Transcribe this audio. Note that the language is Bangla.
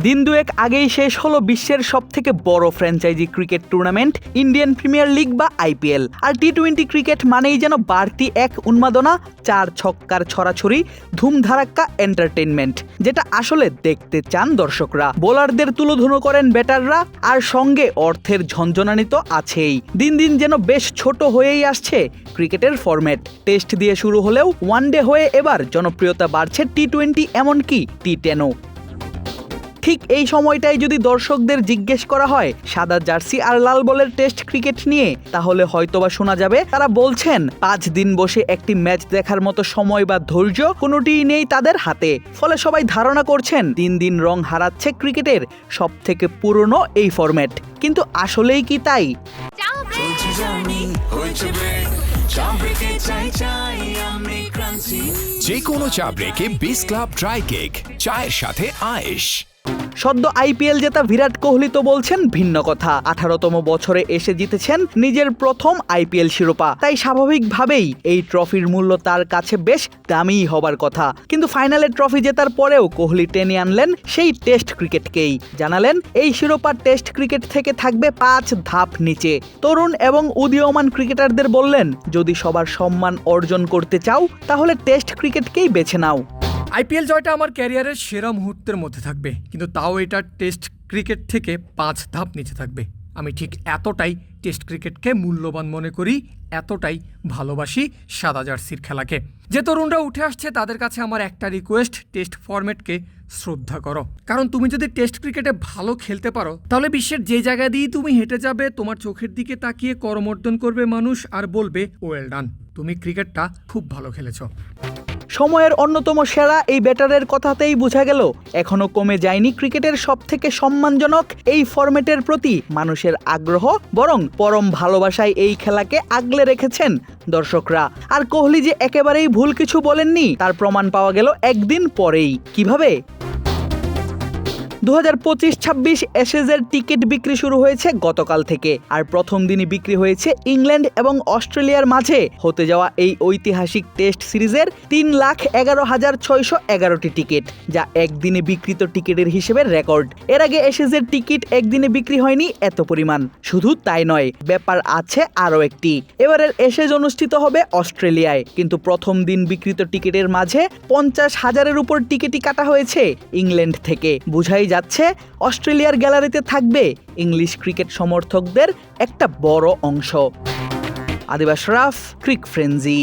দিন দুয়েক আগেই শেষ হলো বিশ্বের সব থেকে বড় franchise cricket tournament, Indian Premier League বা আইপিএল আর টি টোয়েন্টি ক্রিকেট মানেই যেন বাড়তি এক উন্মাদনা, চার ছক্কার ছড়াছড়ি, ধুমধারাক্কা এন্টারটেনমেন্ট যেটা আসলে দেখতে চান দর্শকরা। বোলারদের তুলোধুনো করেন ব্যাটাররা, আর সঙ্গে অর্থের ঝঞ্ঝনানি তো আছেই। দিন দিন যেন বেশ ছোট হয়েই আসছে ক্রিকেটের ফরম্যাট। টেস্ট দিয়ে শুরু হলেও ওয়ানডে হয়ে এবার জনপ্রিয়তা বাড়ছে টি টোয়েন্টি, এমনকি টি টেনও। ঠিক এই সময়টাই যদি দর্শকদের জিজ্ঞেস করা হয় সাদা জার্সি আর লাল বলের টেস্ট ক্রিকেট নিয়ে তাহলে হয়তোবা শোনা যাবে তারা বলছেন পাঁচ দিন বসে একটি ম্যাচ দেখার মতো সময় বা ধৈর্য কোনোটিই নেই তাদের হাতে। ফলে সবাই ধারণা করছেন দিন দিন রং হারাচ্ছে ক্রিকেটের সব থেকে পুরনো এই ফরম্যাট কিন্তু আসলেই কি তাই? যে কোনো চা ব্রেকে বিস ক্লাব ড্রাই কেক চায়ের সাথে আয়েশ। সদ্য আইপিএল জেতা বিরাট কোহলি তো বলছেন ভিন্ন কথা। আঠারোতম বছরে এসে জিতেছেন নিজের প্রথম আইপিএল শিরোপা। তাই স্বাভাবিকভাবেই এই ট্রফির মূল্য তার কাছে বেশ দামি হবার কথা। কিন্তু ফাইনালে ট্রফি জেতার পরেও কোহলি টেনে আনলেন সেই টেস্ট ক্রিকেটকেই। জানালেন, এই শিরোপা টেস্ট ক্রিকেট থেকে থাকবে পাঁচ ধাপ নিচে। তরুণ এবং উদীয়মান ক্রিকেটারদের বললেন, যদি সবার সম্মান অর্জন করতে চাও, তাহলে টেস্ট ক্রিকেটকেই বেছে নাও। আইপিএল জয়টা আমার ক্যারিয়ারের সেরা মুহূর্তের মধ্যে থাকবে, কিন্তু তাও এটা টেস্ট ক্রিকেট থেকে পাঁচ ধাপ নিচে থাকবে। আমি ঠিক এতটাই টেস্ট ক্রিকেটকে মূল্যবান মনে করি, এতটাই ভালোবাসি সাদা জার্সির খেলাকে। যে তরুণরা উঠে আসছে, তাদের কাছে আমার একটা রিকোয়েস্ট টেস্ট ফরম্যাটকে শ্রদ্ধা করো। কারণ তুমি যদি টেস্ট ক্রিকেটে ভালো খেলতে পারো, তাহলে বিশ্বের যে জায়গা দিয়েই তুমি হেঁটে যাবে, তোমার চোখের দিকে তাকিয়ে করমর্দন করবে মানুষ আর বলবে ওয়েল ডান তুমি ক্রিকেটটা খুব ভালো খেলেছো। সময়ের অন্যতম সেরা এই ব্যাটারের কথাতেই বোঝা গেল, এখনও কমে যায়নি ক্রিকেটের সব থেকে সম্মানজনক এই ফরম্যাটের প্রতি মানুষের আগ্রহ, বরং পরম ভালোবাসায় এই খেলাকে আগলে রেখেছেন দর্শকরা। আর কোহলি যে একেবারেই ভুল কিছু বলেননি, তার প্রমাণ পাওয়া গেল একদিন পরেই। কীভাবে? দু হাজার পঁচিশ ছাব্বিশ এসেজের টিকিট বিক্রি শুরু হয়েছে গতকাল থেকে। আর প্রথম দিনই বিক্রি হয়েছে ইংল্যান্ড এবং অস্ট্রেলিয়ার মাঝে। হতে যাওয়া এই ঐতিহাসিক টেস্ট সিরিজের তিন লাখ এগারো হাজার ছয়শো এগারোটি টিকিট, যা একদিনে বিক্রিত টিকিটের হিসেবে রেকর্ড। এর আগে এসেজের টিকিট একদিনে বিক্রি হয়নি এত পরিমাণ। শুধু তাই নয়, ব্যাপার আছে আরও একটি। এবারের এসেজ অনুষ্ঠিত হবে অস্ট্রেলিয়ায়, কিন্তু প্রথম দিন বিক্রিত টিকিটের মাঝে পঞ্চাশ হাজারের উপর টিকিটই কাটা হয়েছে ইংল্যান্ড থেকে। বুঝাই যাচ্ছে অস্ট্রেলিয়ার গ্যালারিতে থাকবে ইংলিশ ক্রিকেট সমর্থকদের একটা বড় অংশ। আদিবাস রাফ ক্রিক ফ্রেন্জি